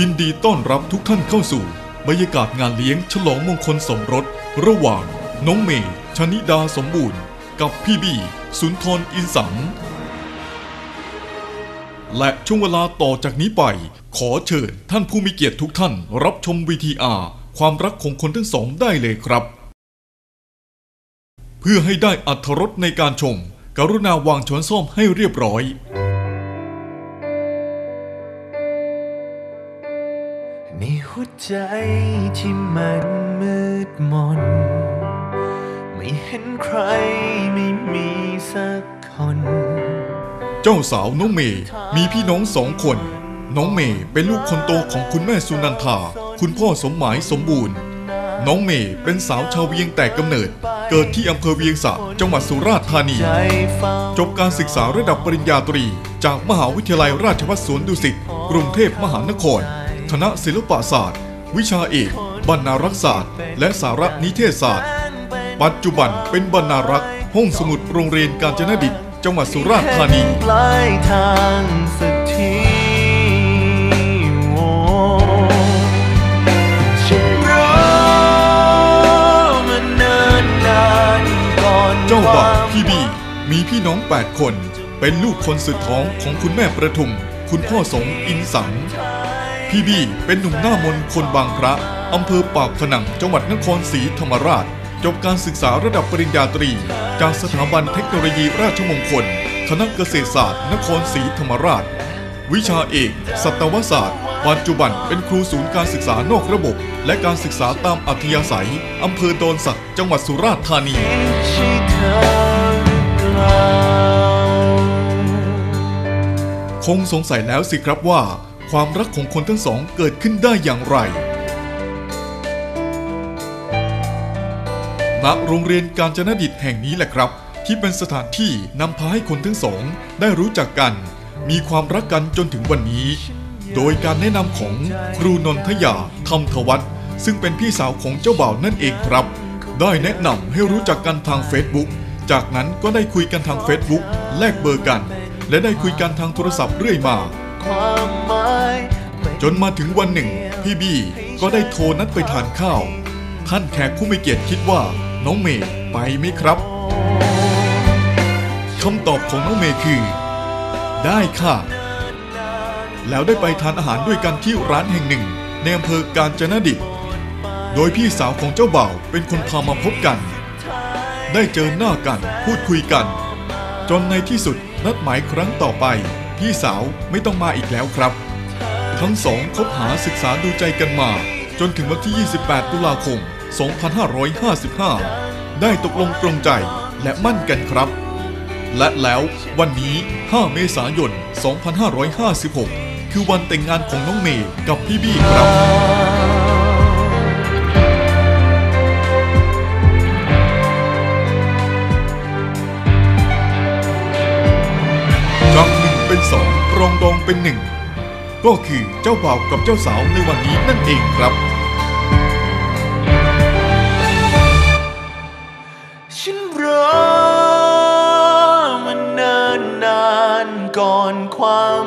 ยินดีต้อนรับทุกท่านเข้าสู่ บรรยากาศงานเลี้ยงฉลองมงคลสมรส ระหว่าง น้องเมย์ชนิดาสมบูรณ์ กับพี่บี้สุนทรอินสัง และช่วงเวลาต่อจากนี้ไป ขอเชิญท่านผู้มีเกียรติทุกท่าน รับชมวีทีอาความรักของคนทั้งสองได้เลยครับ เพื่อให้ได้อัธรสในการชม กรุณาวางช้อนส้อมให้เรียบร้อย ในหัวใจที่มันมืดมน ไม่เห็นใครไม่มีสักคน เจ้าสาวน้องเมย์มีพี่น้องสองคน น้องเมย์เป็นลูกคนโตของคุณแม่สุนันทา คุณพ่อสมหมายสมบูรณ์ น้องเมย์เป็นสาวชาวเวียงแต่กำเนิด เกิดที่อำเภอเวียงสะจังหวัดสุราษฎร์ธานีจเฝ้าจบการศึกษาระดับปริญญาตรี จากมหาวิทยาลัยราชภัฏสวนดุสิตกรุงเทพมหานคร คณะศิลปศาสตร์ วิชาเอก บรรณารักษศาสตร์ และสารนิเทศศาสตร์ ปัจจุบันเป็นบรรณารักษ์ห้องสมุดโรงเรียนกาญจนดิตจังหวัดสุราษฎร์ธานี ปลายทางสักทีโอ้ฉันรอมานานนานๆก่อนเจ้าบ่าวความพี่บีมีพี่น้อง 8 คน เป็นลูกคนสุดท้องของคุณแม่ประทุม คุณพ่อสงอินสัง พี่บี้เป็นหนุ่มหน้ามนคนบางพระอำเภอปากพนังจังหวัดนครศรีธรรมราช จบการศึกษาระดับปริญญาตรี จากสถาบันเทคโนโลยีราชมงคล คณะเกษตรศาสตร์ นครศรีธรรมราช วิชาเอก สัตวศาสตร์ ปัจจุบันเป็นครูศูนย์การศึกษานอกระบบ และการศึกษาตามอัธยาศัยอำเภอโดนสักจังหวัดสุราษฎร์ธานีคงสงสัยแล้วสิครับว่า ความรักของคนทั้งสองเกิดขึ้นได้อย่างไร ณ โรงเรียนการจนดิตแห่งนี้แหละครับ ที่เป็นสถานที่นำพาให้คนทั้งสองได้รู้จักกัน มีความรักกันจนถึงวันนี้ โดยการแนะนำของครูนนทยาธรรมทวัฒน์ซึ่งเป็นพี่สาวของเจ้าบ่าวนั่นเองครับ ได้แนะนำให้รู้จักกันทาง Facebook จากนั้นก็ได้คุยกันทาง Facebook แลกเบอร์กัน และได้คุยกันทางโทรศัพท์เรื่อยมา ความหมาย จนมาถึงวันหนึ่ง พี่บี้ก็ได้โทรนัดไปทานข้าว ท่านแขกผู้มีเกียรติคิดว่าน้องเมย์ไปไหมครับคำตอบของน้องเมย์คือ ได้ค่ะ แล้วได้ไปทานอาหารด้วยกันที่ร้านแห่งหนึ่งในอำเภอกาญจนดิตโดยพี่สาวของเจ้าบ่าวเป็นคนพามาพบกัน ได้เจอหน้ากันพูดคุยกัน จนในที่สุดนัดหมายครั้งต่อไป พี่สาวไม่ต้องมาอีกแล้วครับ ทั้งสองคบหาศึกษาดูใจกันมา จนถึงวันที่ 28 ตุลาคม 2555 ได้ตกลงตรงใจและมั่นกันครับ และแล้ววันนี้ 5 เมษายน 2556 คือวันแต่งงานของน้องเมย์กับพี่บี้ครับจากหนึ่งเป็นสองรองดองเป็นหนึ่ง ก็คือเจ้าบ่าวกับเจ้าสาวในวันนี้นั่นเองครับ ฉันรอมานานนานก่อนความ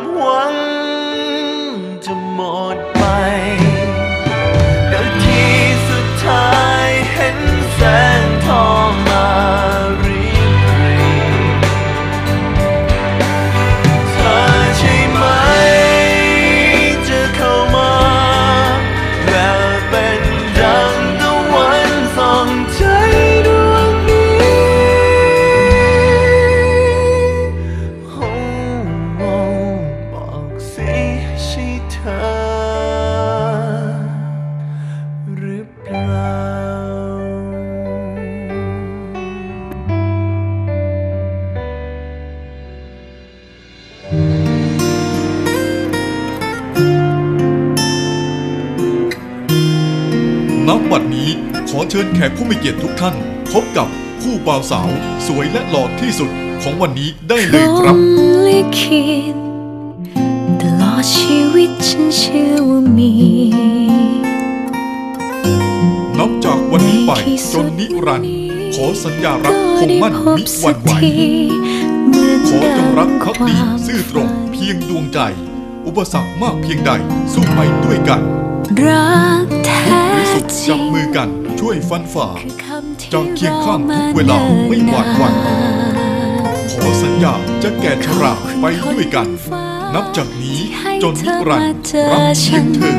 บัดนี้ขอเชิญแขกผู้มีเกียรติทุกท่าน พบกับคู่บ่าวสาว สวยและหล่อที่สุดของวันนี้ได้เลยครับ ลิขิตตลอดชีวิตฉันเชื่อว่ามี นับจากวันนี้ไปจนนิรันดร์ขอสัญญารักคงมั่นมิหวันไหวขอจงรักภักดีซื่อตรงเพียงดวงใจ อุปสรรคมากเพียงใดสู้ไปด้วยกัน รัก จริจับงมือกันช่วยฟันฝ่าคือคำที่จะเคียงข้างทุกเวลาไม่หวาดหวั่นขอสัญญาจะแก่ชราไปด้วยกัน นับจากนี้จนนิรันดร์รักเพียงเธอ